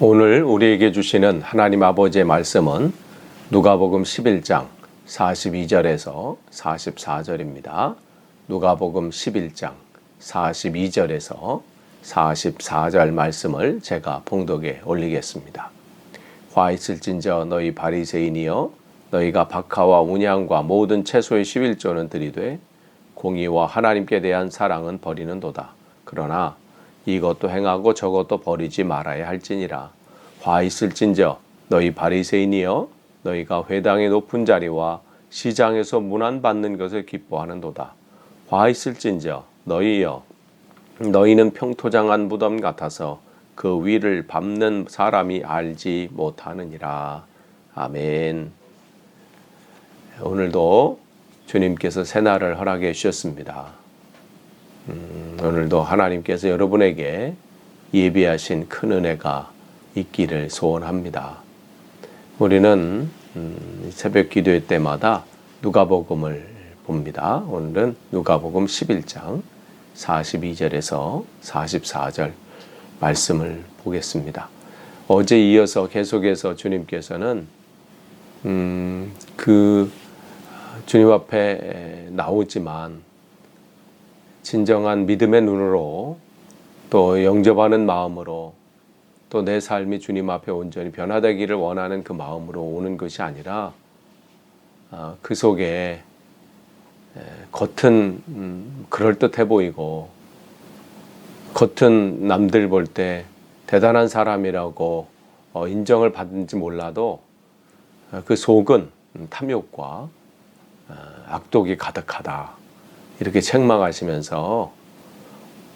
오늘 우리에게 주시는 하나님 아버지의 말씀은 누가복음 11장 42절에서 44절입니다. 누가복음 11장 42절에서 44절 말씀을 제가 봉독에 올리겠습니다. 화 있을진저 너희 바리새인이여 너희가 박하와 운양과 모든 채소의 11조는 들이되 공의와 하나님께 대한 사랑은 버리는도다. 그러나 이것도 행하고 저것도 버리지 말아야 할지니라. 화 있을진저 너희 바리새인이여 너희가 회당의 높은 자리와 시장에서 문안 받는 것을 기뻐하는도다. 화 있을진저 너희여 너희는 평토장한 무덤 같아서 그 위를 밟는 사람이 알지 못하느니라. 아멘. 오늘도 주님께서 새날을 허락해 주셨습니다. 음, 오늘도 하나님께서 여러분에게 예비하신 큰 은혜가 있기를 소원합니다. 우리는 음, 새벽 기도회 때마다 누가복음을 봅니다. 오늘은 누가복음 11장 42절에서 44절 말씀을 보겠습니다. 어제 이어서 계속해서 주님께서는 음, 그 주님 앞에 나오지만 진정한 믿음의 눈으로 또 영접하는 마음으로 또 내 삶이 주님 앞에 온전히 변화되기를 원하는 그 마음으로 오는 것이 아니라 아, 그 속에 겉은 음, 그럴듯해 보이고 겉은 남들 볼 때 대단한 사람이라고 어, 인정을 받는지 몰라도 어, 그 속은 탐욕과 어, 악독이 가득하다. 이렇게 책망하시면서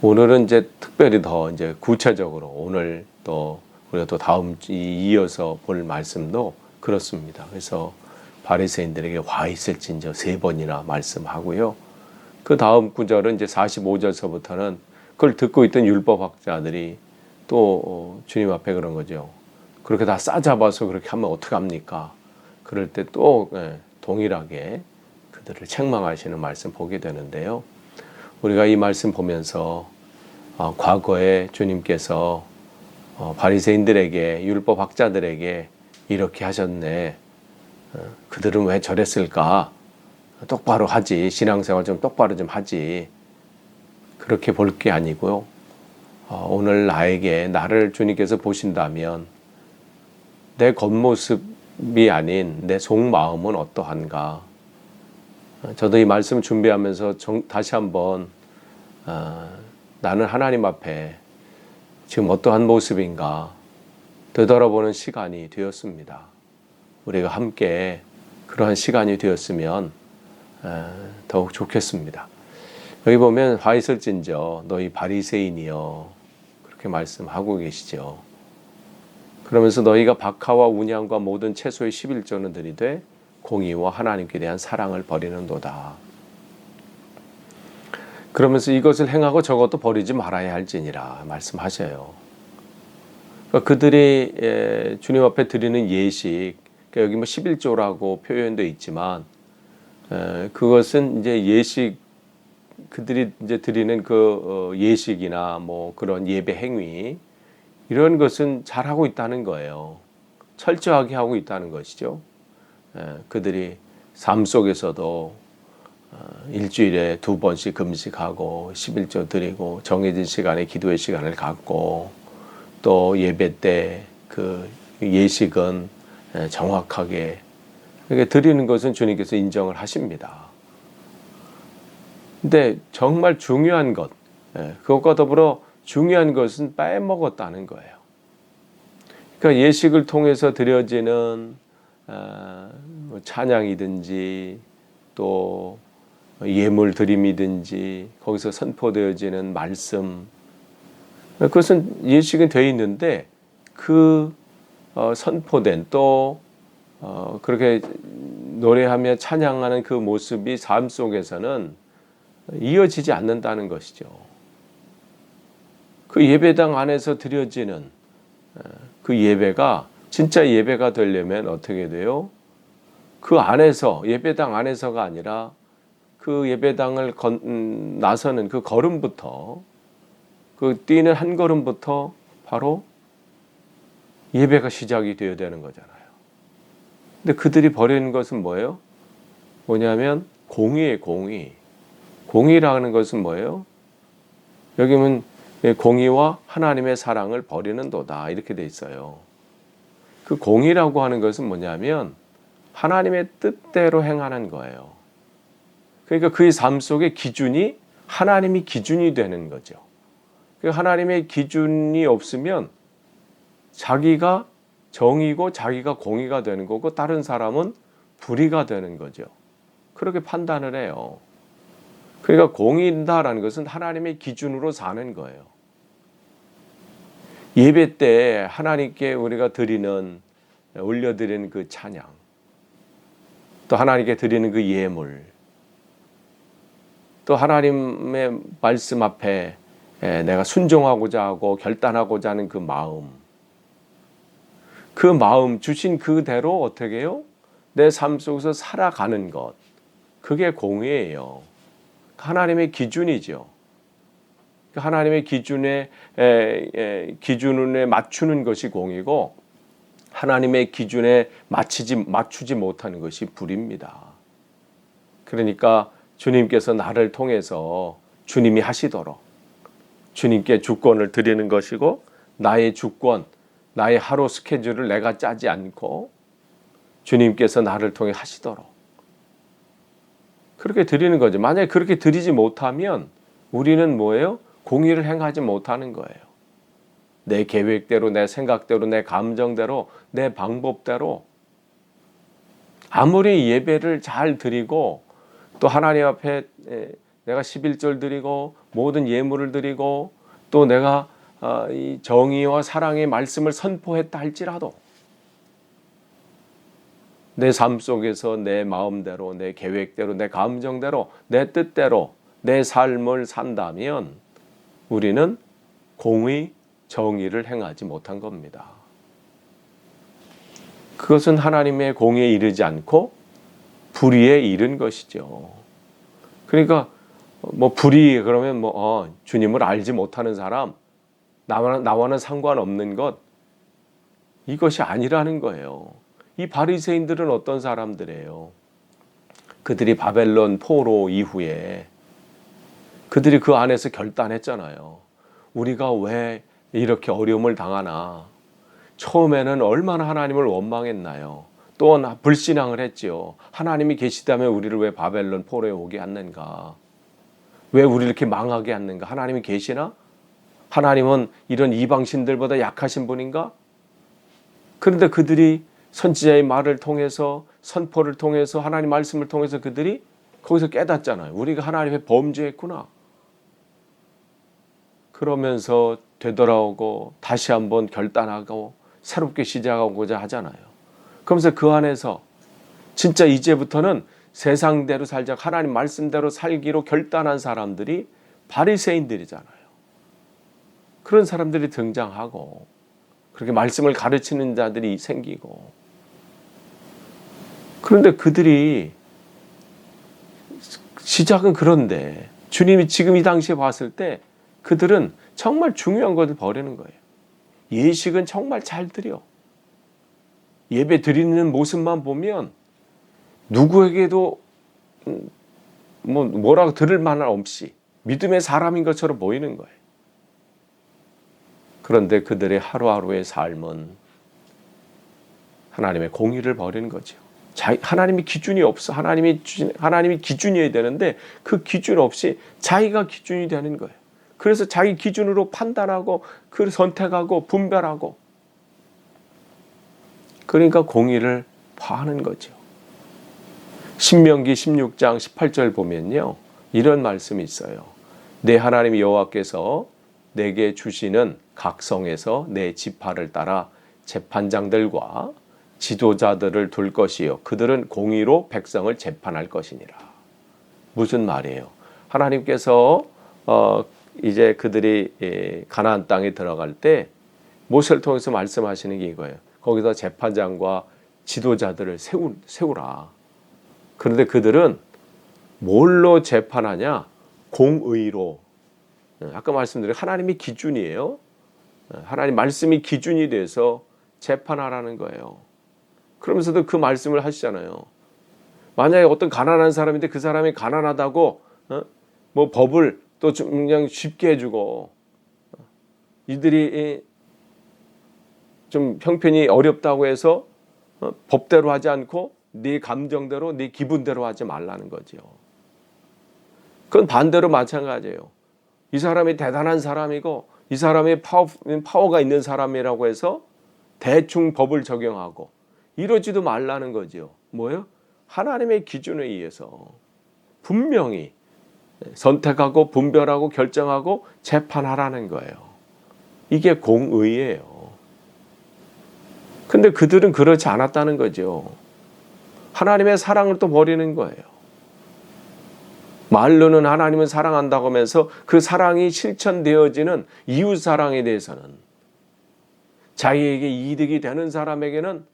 오늘은 이제 특별히 더 이제 구체적으로 오늘 또 우리가 또 다음 주 이어서 볼 말씀도 그렇습니다. 그래서 바리새인들에게 화 있을진저 세 번이나 말씀하고요. 그 다음 구절은 이제 45절서부터는 그걸 듣고 있던 율법학자들이 또 어, 주님 앞에 그런 거죠. 그렇게 다 싸잡아서 그렇게 하면 어떡합니까? 그럴 때또 예, 동일하게 그들을 책망하시는 말씀 보게 되는데요. 우리가 이 말씀 보면서 어, 과거에 주님께서 어, 바리새인들에게 율법 학자들에게 이렇게 하셨네. 어, 그들은 왜 저랬을까? 똑바로 하지. 신앙생활 좀 똑바로 좀 하지. 그렇게 볼 게 아니고요. 어, 오늘 나에게 나를 주님께서 보신다면 내 겉모습이 아닌 내 속마음은 어떠한가? 어, 저도 이 말씀 준비하면서 정, 다시 한번 어, 나는 하나님 앞에 지금 어떠한 모습인가 되돌아보는 시간이 되었습니다. 우리가 함께 그러한 시간이 되었으면 어, 더욱 좋겠습니다. 여기 보면 화 있을진저 너희 바리새인이여 그렇게 말씀하고 계시죠. 그러면서 너희가 박하와 운양과 모든 채소의 11조는 들이되 공의와 하나님께 대한 사랑을 버리는도다. 그러면서 이것을 행하고 저것도 버리지 말아야 할지니라 말씀하셔요. 그러니까 그들이 예, 주님 앞에 드리는 예식, 그러니까 여기 뭐 11조라고 표현되어 있지만 그것은 이제 예식 그들이 이제 드리는 그 어, 예식이나 뭐 그런 예배 행위 이런 것은 잘 하고 있다는 거예요. 철저하게 하고 있다는 것이죠. 그들이 삶 속에서도 어, 일주일에 두 번씩 금식하고 11조 드리고 정해진 시간에 기도의 시간을 갖고 또 예배 때 그 예식은 정확하게 이렇게 드리는 것은 주님께서 인정을 하십니다. 근데 정말 중요한 것, 예, 그것과 더불어 중요한 것은 빼먹었다는 거예요. 그러니까 예식을 통해서 드려지는 찬양이든지 또 예물 드림이든지 거기서 선포되어지는 말씀 그것은 예식은 되어 있는데 그 어, 선포된 또 어, 그렇게 노래하며 찬양하는 그 모습이 삶 속에서는 이어지지 않는다는 것이죠. 그 예배당 안에서 드려지는 그 예배가 진짜 예배가 되려면 어떻게 돼요? 그 안에서 예배당 안에서가 아니라 그 예배당을 건, 음, 나서는 그 걸음부터 그 뛰는 한 걸음부터 바로 예배가 시작이 되어야 되는 거잖아요. 근데 그들이 버리는 것은 뭐예요? 뭐냐면 공의의 공의. 공의라는 것은 뭐예요? 여기 보면 공의와 하나님의 사랑을 버리는 도다 이렇게 돼 있어요. 그 공의라고 하는 것은 뭐냐면 하나님의 뜻대로 행하는 거예요. 그러니까 그의 삶 속에 기준이 하나님이 기준이 되는 거죠. 그 하나님의 기준이 없으면 자기가 정이고 자기가 공의가 되는 거고 다른 사람은 불의가 되는 거죠. 그렇게 판단을 해요. 그러니까 공의다라는 것은 하나님의 기준으로 사는 거예요. 예배 때 하나님께 우리가 드리는 올려드리는 그 찬양, 또 하나님께 드리는 그 예물, 또 하나님의 말씀 앞에 내가 순종하고자 하고 결단하고자 하는 그 마음, 그 마음 주신 그대로 어떻게 해요? 내 삶 속에서 살아가는 것, 그게 공의예요. 하나님의 기준이죠. 그 하나님의 기준에 에, 에, 기준에 맞추는 것이 공이고 하나님의 기준에 맞추지 맞추지 못하는 것이 불입니다. 그러니까 주님께서 나를 통해서 주님이 하시도록 주님께 주권을 드리는 것이고 나의 주권, 나의 하루 스케줄을 내가 짜지 않고 주님께서 나를 통해 하시도록 그렇게 드리는 거죠. 만약에 그렇게 드리지 못하면 우리는 뭐예요? 공의를 행하지 못하는 거예요. 내 계획대로, 내 생각대로, 내 감정대로, 내 방법대로 아무리 예배를 잘 드리고 또 하나님 앞에 내가 11절 드리고 모든 예물을 드리고 또 내가 어, 이 정의와 사랑의 말씀을 선포했다 할지라도 내 삶 속에서 내 마음대로, 내 계획대로, 내 감정대로, 내 뜻대로 내 삶을 산다면 우리는 공의, 정의를 행하지 못한 겁니다. 그것은 하나님의 공의에 이르지 않고 불의에 이른 것이죠. 그러니까 뭐 불의 그러면 뭐 어, 주님을 알지 못하는 사람 나와는, 나와는 상관없는 것 이것이 아니라는 거예요. 이 바리새인들은 어떤 사람들이에요? 그들이 바벨론 포로 이후에 그들이 그 안에서 결단했잖아요. 우리가 왜 이렇게 어려움을 당하나? 처음에는 얼마나 하나님을 원망했나요? 또 불신앙을 했지요. 하나님이 계시다면 우리를 왜 바벨론 포로에 오게 했는가? 왜 우리를 이렇게 망하게 했는가? 하나님이 계시나? 하나님은 이런 이방신들보다 약하신 분인가? 그런데 그들이 선지자의 말을 통해서 선포를 통해서 하나님 말씀을 통해서 그들이 거기서 깨닫잖아요. 우리가 하나님의 범죄했구나. 그러면서 되돌아오고 다시 한번 결단하고 새롭게 시작하고자 하잖아요. 그러면서 그 안에서 진짜 이제부터는 세상대로 살자 하나님 말씀대로 살기로 결단한 사람들이 바리새인들이잖아요. 그런 사람들이 등장하고 그렇게 말씀을 가르치는 자들이 생기고 그런데 그들이 시작은 그런데 주님이 지금 이 당시에 봤을 때 그들은 정말 중요한 것을 버리는 거예요. 예식은 정말 잘 드려. 예배 드리는 모습만 보면 누구에게도 음, 뭐 뭐라고 들을 만한 없이 믿음의 사람인 것처럼 보이는 거예요. 그런데 그들의 하루하루의 삶은 하나님의 공의를 버리는 거죠. 자, 하나님이 기준이 없어. 하나님이 하나님이 기준이어야 되는데 그 기준 없이 자기가 기준이 되는 거예요. 그래서 자기 기준으로 판단하고 그 선택하고 분별하고 그러니까 공의를 파하는 거죠. 신명기 16장 18절 보면요. 이런 말씀이 있어요. 내 하나님 여호와께서 내게 주시는 각성에서 내 지파를 따라 재판장들과 지도자들을 둘 것이요. 그들은 공의로 백성을 재판할 것이니라. 무슨 말이에요? 하나님께서 어, 이제 그들이 예, 가나안 땅에 들어갈 때 모세를 통해서 말씀하시는 게 이거예요. 거기서 재판장과 지도자들을 세우, 세우라. 그런데 그들은 뭘로 재판하냐? 공의로. 예, 아까 말씀드린 하나님이 기준이에요. 예, 하나님 말씀이 기준이 돼서 재판하라는 거예요. 그러면서도 그 말씀을 하시잖아요. 만약에 어떤 가난한 사람인데 그 사람이 가난하다고 어? 뭐 법을 또좀 그냥 쉽게 해주고 어? 이들이 좀 형편이 어렵다고 해서 어? 법대로 하지 않고 네 감정대로 네 기분대로 하지 말라는 거지요. 그건 반대로 마찬가지예요. 이 사람이 대단한 사람이고 이 사람이 파워, 파워가 있는 사람이라고 해서 대충 법을 적용하고 이러지도 말라는 거지요. 뭐예요? 하나님의 기준에 의해서 분명히 선택하고 분별하고 결정하고 재판하라는 거예요. 이게 공의예요. 근데 그들은 그렇지 않았다는 거죠. 하나님의 사랑을 또 버리는 거예요. 말로는 하나님을 사랑한다고 하면서 그 사랑이 실천되어지는 이웃 사랑에 대해서는 자기에게 이득이 되는 사람에게는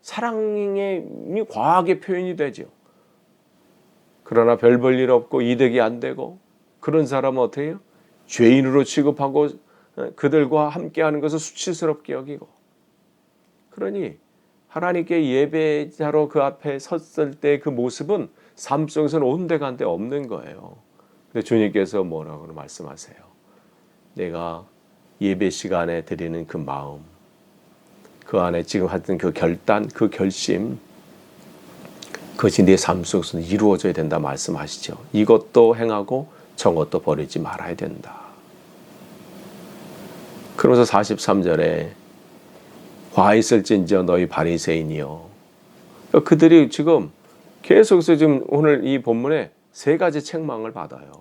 사랑이 과하게 표현이 되죠. 그러나 별 볼 일 없고 이득이 안 되고 그런 사람은 어떻게 해요? 죄인으로 취급하고 그들과 함께하는 것을 수치스럽게 여기고 그러니 하나님께 예배자로 그 앞에 섰을 때 그 모습은 삶 속에서는 온데간데 없는 거예요. 근데 주님께서 뭐라고 말씀하세요? 내가 예배 시간에 드리는 그 마음, 그 안에 지금 하던 그 결단, 그 결심, 그것이 내 삶 속에서 이루어져야 된다 말씀하시죠. 이것도 행하고 저것도 버리지 말아야 된다. 그러면서 43절에 화 있을진저 너희 바리새인이여. 그러니까 그들이 지금 계속해서 지금 오늘 이 본문에 세 가지 책망을 받아요.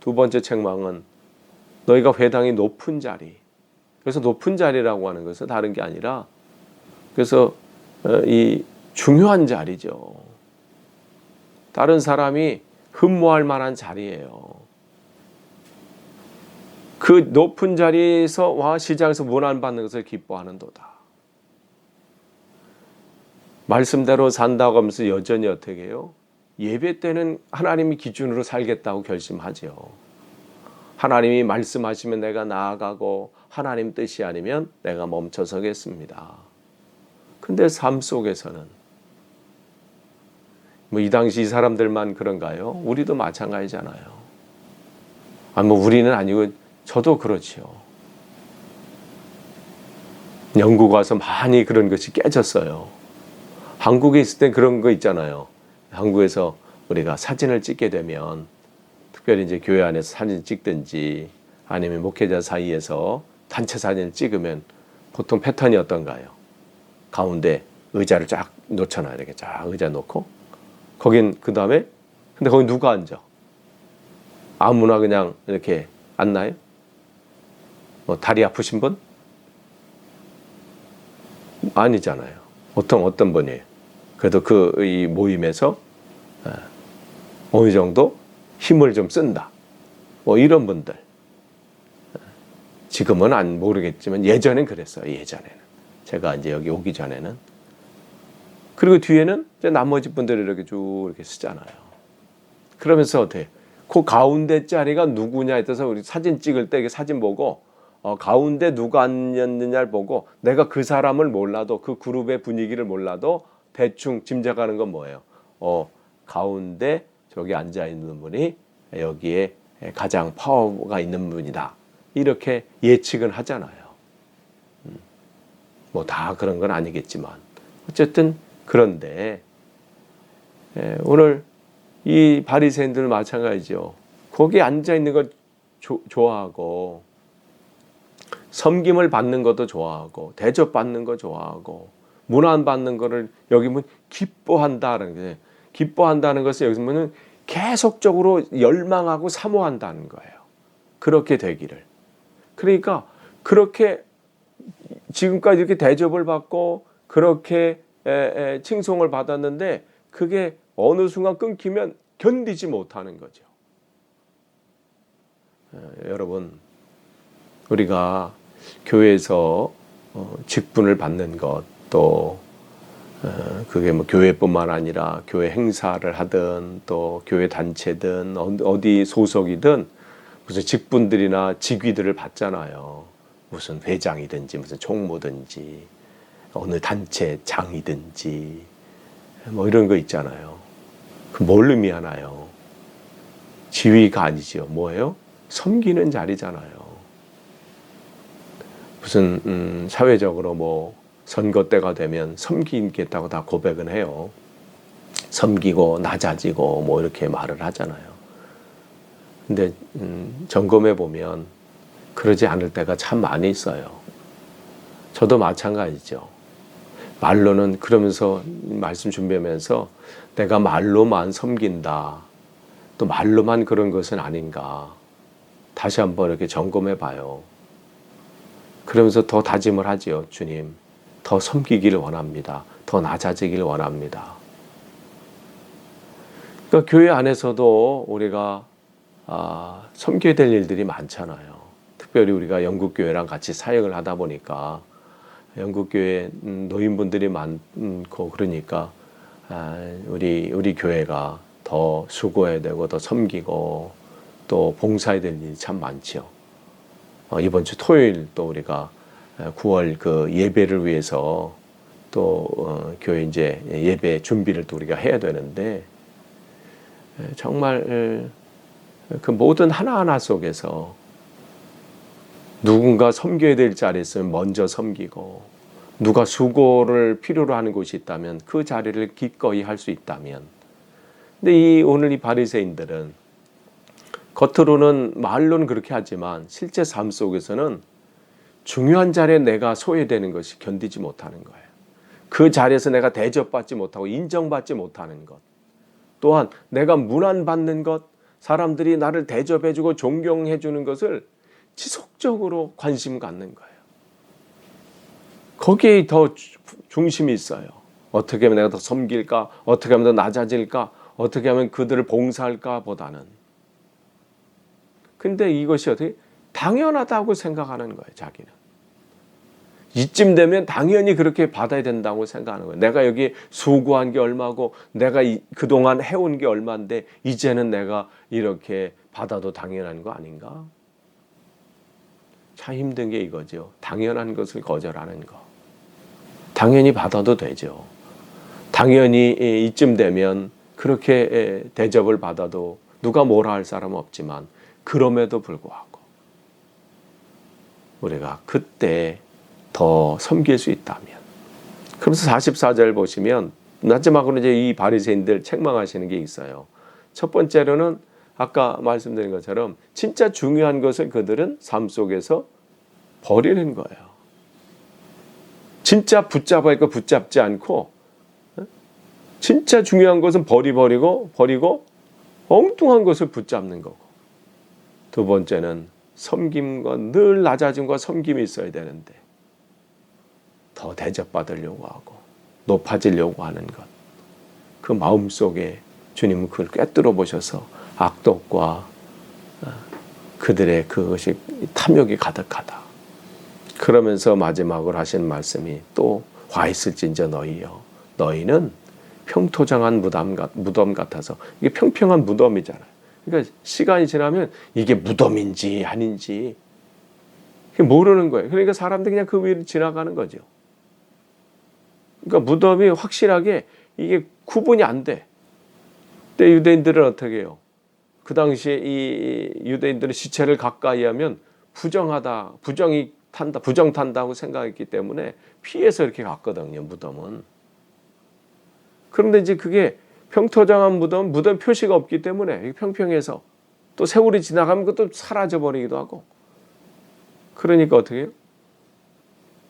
두 번째 책망은 너희가 회당이 높은 자리. 그래서 높은 자리라고 하는 것은 다른 게 아니라 그래서 어, 이 중요한 자리죠. 다른 사람이 흠모할 만한 자리예요. 그 높은 자리에서 와 시장에서 문안 받는 것을 기뻐하는도다. 말씀대로 산다고 하면서 여전히 어떻게 해요? 예배 때는 하나님이 기준으로 살겠다고 결심하죠. 하나님이 말씀하시면 내가 나아가고 하나님 뜻이 아니면 내가 멈춰 서겠습니다. 근데 삶 속에서는 뭐 이 당시 이 사람들만 그런가요? 우리도 마찬가지잖아요. 아, 뭐 우리는 아니고 저도 그렇지요. 영국 와서 많이 그런 것이 깨졌어요. 한국에 있을 땐 그런 거 있잖아요. 한국에서 우리가 사진을 찍게 되면 특별히 이제 교회 안에서 사진 찍든지 아니면 목회자 사이에서 단체 사진을 찍으면 보통 패턴이 어떤가요? 가운데 의자를 쫙 놓잖아요. 이렇게 쫙 의자 놓고 거긴 그 다음에 근데 거기 누가 앉아? 아무나 그냥 이렇게 앉나요? 뭐 다리 아프신 분? 아니잖아요. 보통 어떤 분이에요? 그래도 그 이 모임에서 어, 어느 정도 힘을 좀 쓴다. 뭐 이런 분들. 지금은 안 모르겠지만 예전엔 그랬어요. 예전에는. 제가 이제 여기 오기 전에는. 그리고 뒤에는 이제 나머지 분들이 이렇게 쭉 이렇게 쓰잖아요. 그러면서 어떻게? 그 가운데 자리가 누구냐에 따라서 우리 사진 찍을 때 사진 보고 어, 가운데 누가 앉았느냐를 보고 내가 그 사람을 몰라도 그 그룹의 분위기를 몰라도 대충 짐작하는 건 뭐예요? 어, 가운데 저기 앉아 있는 분이 여기에 가장 파워가 있는 분이다. 이렇게 예측은 하잖아요. 음, 뭐다 그런 건 아니겠지만 어쨌든 그런데 예, 오늘 이 바리새인들 마찬가지죠. 거기 앉아 있는 걸 조, 좋아하고 섬김을 받는 것도 좋아하고 대접 받는 거 좋아하고 문안 받는 거를 여기 면 기뻐한다는 게 기뻐한다는 것을 여기서 보면 계속적으로 열망하고 사모한다는 거예요. 그렇게 되기를. 그러니까 그렇게 지금까지 이렇게 대접을 받고 그렇게 칭송을 받았는데 그게 어느 순간 끊기면 견디지 못하는 거죠. 여러분, 우리가 교회에서 어, 직분을 받는 것, 또 어, 그게 뭐 교회뿐만 아니라 교회 행사를 하든 또 교회 단체든 어디 소속이든 무슨 직분들이나 직위들을 받잖아요. 무슨 회장이든지 무슨 총무든지 어느 단체 장이든지 뭐 이런 거 있잖아요. 그 뭘 의미하나요? 지위가 아니지요. 뭐예요? 섬기는 자리잖아요. 무슨 음, 사회적으로 뭐 선거 때가 되면 섬기겠다고 다 고백은 해요. 섬기고 낮아지고 뭐 이렇게 말을 하잖아요. 근데 음, 점검해 보면 그러지 않을 때가 참 많이 있어요. 저도 마찬가지죠. 말로는 그러면서 말씀 준비하면서 내가 말로만 섬긴다. 또 말로만 그런 것은 아닌가. 다시 한번 이렇게 점검해 봐요. 그러면서 더 다짐을 하지요. 주님, 더 섬기기를 원합니다. 더 낮아지기를 원합니다. 그러니까 교회 안에서도 우리가 아, 섬겨야 될 일들이 많잖아요. 특별히 우리가 영국 교회랑 같이 사역을 하다 보니까 영국 교회 음, 노인분들이 많고 그러니까 아, 우리 우리 교회가 더 수고해야 되고 더 섬기고 또 봉사해야 될 일이 참 많죠. 어, 이번 주 토요일 또 우리가 9월 그 예배를 위해서 또 어, 교회 이제 예배 준비를 또 우리가 해야 되는데 에, 정말 에, 그 모든 하나하나 속에서 누군가 섬겨야 될 자리에 있으면 먼저 섬기고 누가 수고를 필요로 하는 곳이 있다면 그 자리를 기꺼이 할 수 있다면 근데 이 오늘 이 바리새인들은 겉으로는 말로는 그렇게 하지만 실제 삶 속에서는 중요한 자리에 내가 소외되는 것이 견디지 못하는 거예요. 그 자리에서 내가 대접받지 못하고 인정받지 못하는 것. 또한 내가 문안받는 것, 사람들이 나를 대접해주고 존경해주는 것을 지속적으로 관심 갖는 거예요. 거기에 더 중심이 있어요. 어떻게 하면 내가 더 섬길까? 어떻게 하면 더 낮아질까? 어떻게 하면 그들을 봉사할까? 보다는. 근데 이것이 어떻게 당연하다고 생각하는 거예요, 자기는. 이쯤 되면 당연히 그렇게 받아야 된다고 생각하는 거예요. 내가 여기 수고한 게 얼마고 내가 이, 그동안 해온 게 얼마인데 이제는 내가 이렇게 받아도 당연한 거 아닌가? 참 힘든 게 이거죠. 당연한 것을 거절하는 거. 당연히 받아도 되죠. 당연히 이쯤 되면 그렇게 대접을 받아도 누가 뭐라 할 사람은 없지만 그럼에도 불구하고 우리가 그때 더 섬길 수 있다면 그래서 44절 보시면 마지막으로 이제 이 바리새인들 책망하시는 게 있어요. 첫 번째로는 아까 말씀드린 것처럼 진짜 중요한 것을 그들은 삶 속에서 버리는 거예요. 진짜 붙잡아야 할거 붙잡지 않고 어? 진짜 중요한 것은 버리버리고 버리고 엉뚱한 것을 붙잡는 거고 두 번째는 섬김과 늘 낮아짐과 섬김이 있어야 되는데 더 대접받으려고 하고 높아지려고 하는 것. 그 마음 속에 주님은 그걸 꿰뚫어 보셔서 악독과 어, 그들의 그것이 탐욕이 가득하다. 그러면서 마지막으로 하신 말씀이 또 와 있을진저 너희여 너희는 평토장한 무덤, 같, 무덤 같아서 이게 평평한 무덤이잖아요. 그러니까 시간이 지나면 이게 무덤인지 아닌지 모르는 거예요. 그러니까 사람들이 그냥 그 위를 지나가는 거죠. 그러니까 무덤이 확실하게 이게 구분이 안 돼. 근데 유대인들은 어떻게 해요? 그 당시에 이 유대인들은 시체를 가까이 하면 부정하다, 부정이 탄다, 부정 탄다고 생각했기 때문에 피해서 이렇게 갔거든요, 무덤은. 그런데 이제 그게 평토장한 무덤, 무덤 표시가 없기 때문에 평평해서 또 세월이 지나가면 그것도 사라져 버리기도 하고. 그러니까 어떻게 해요?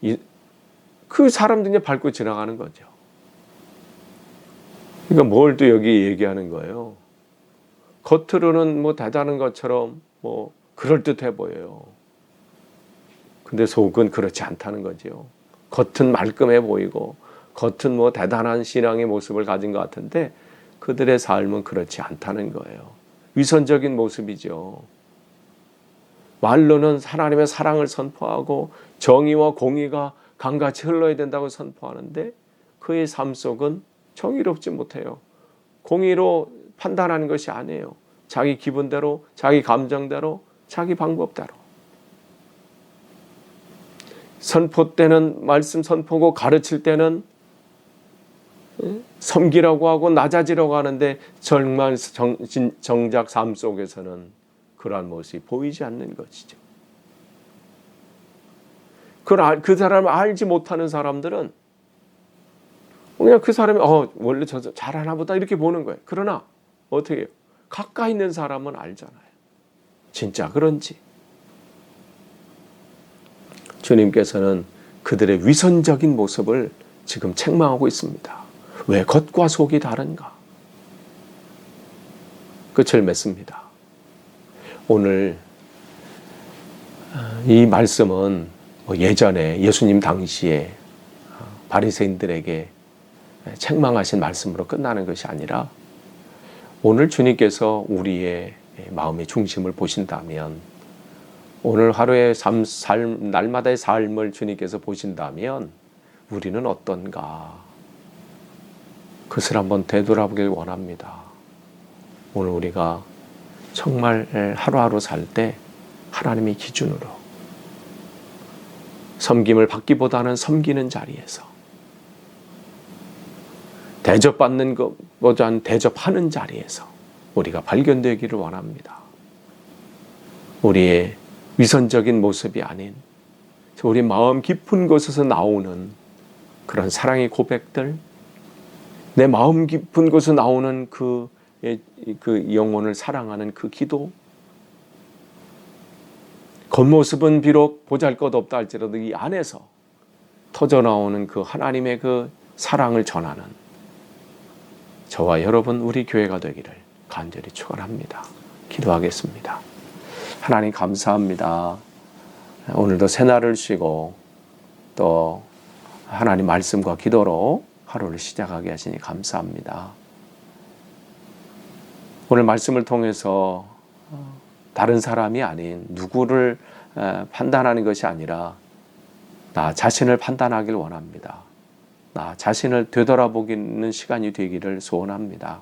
이, 그 사람들이 밟고 지나가는 거죠. 그러니까 뭘 또 여기 얘기하는 거예요. 겉으로는 뭐 대단한 것처럼 뭐 그럴듯해 보여요. 근데 속은 그렇지 않다는 거죠. 겉은 말끔해 보이고 겉은 뭐 대단한 신앙의 모습을 가진 것 같은데 그들의 삶은 그렇지 않다는 거예요. 위선적인 모습이죠. 말로는 하나님의 사랑을 선포하고 정의와 공의가 강같이 흘러야 된다고 선포하는데 그의 삶 속은 정의롭지 못해요. 공의로 판단하는 것이 아니에요. 자기 기분대로, 자기 감정대로, 자기 방법대로. 선포 때는 말씀 선포고 가르칠 때는 예? 섬기라고 하고 낮아지라고 하는데 정말 정, 진- 정작 삶 속에서는 그러한 모습이 보이지 않는 것이죠. 그걸 알- 그 사람을 알지 못하는 사람들은 그냥 그 사람이 어 원래 저 잘하나 보다 이렇게 보는 거예요. 그러나 어떻게 해요? 가까이 있는 사람은 알잖아요. 진짜 그런지. 주님께서는 그들의 위선적인 모습을 지금 책망하고 있습니다. 왜 겉과 속이 다른가? 끝을 맺습니다. 오늘 어, 이 말씀은 뭐 예전에 예수님 당시에 어, 바리새인들에게 책망하신 말씀으로 끝나는 것이 아니라 오늘 주님께서 우리의 마음의 중심을 보신다면 오늘 하루의 삶, 삶 날마다의 삶을 주님께서 보신다면 우리는 어떤가 그것을 한번 되돌아보길 원합니다. 오늘 우리가 정말 하루하루 살 때 하나님의 기준으로 섬김을 받기보다는 섬기는 자리에서 대접받는 것보다는 대접하는 자리에서 우리가 발견되기를 원합니다. 우리의 위선적인 모습이 아닌 우리 마음 깊은 곳에서 나오는 그런 사랑의 고백들, 내 마음 깊은 곳에서 나오는 그, 예, 그 영혼을 사랑하는 그 기도, 겉모습은 비록 보잘 것 없다 할지라도 이 안에서 터져 나오는 그 하나님의 그 사랑을 전하는 저와 여러분 우리 교회가 되기를 간절히 축원합니다. 기도하겠습니다. 하나님 감사합니다. 오늘도 새날을 쉬고 또 하나님 말씀과 기도로 하루를 시작하게 하시니 감사합니다. 오늘 말씀을 통해서 다른 사람이 아닌 누구를 에, 판단하는 것이 아니라 나 자신을 판단하길 원합니다. 나 자신을 되돌아보기는 시간이 되기를 소원합니다.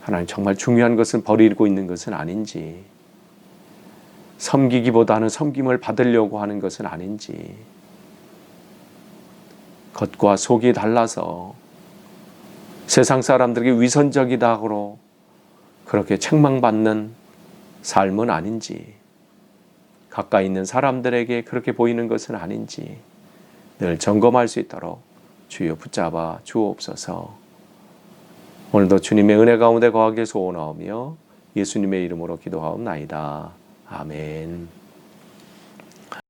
하나님 정말 중요한 것은 버리고 있는 것은 아닌지 섬기기보다는 섬김을 받으려고 하는 것은 아닌지 겉과 속이 달라서 세상 사람들에게 위선적이다고 그렇게 책망받는 삶은 아닌지 가까이 있는 사람들에게 그렇게 보이는 것은 아닌지 늘 점검할 수 있도록 주여 붙잡아 주옵소서. 오늘도 주님의 은혜 가운데 거하게 소원하오며 예수님의 이름으로 기도하옵나이다. 아멘.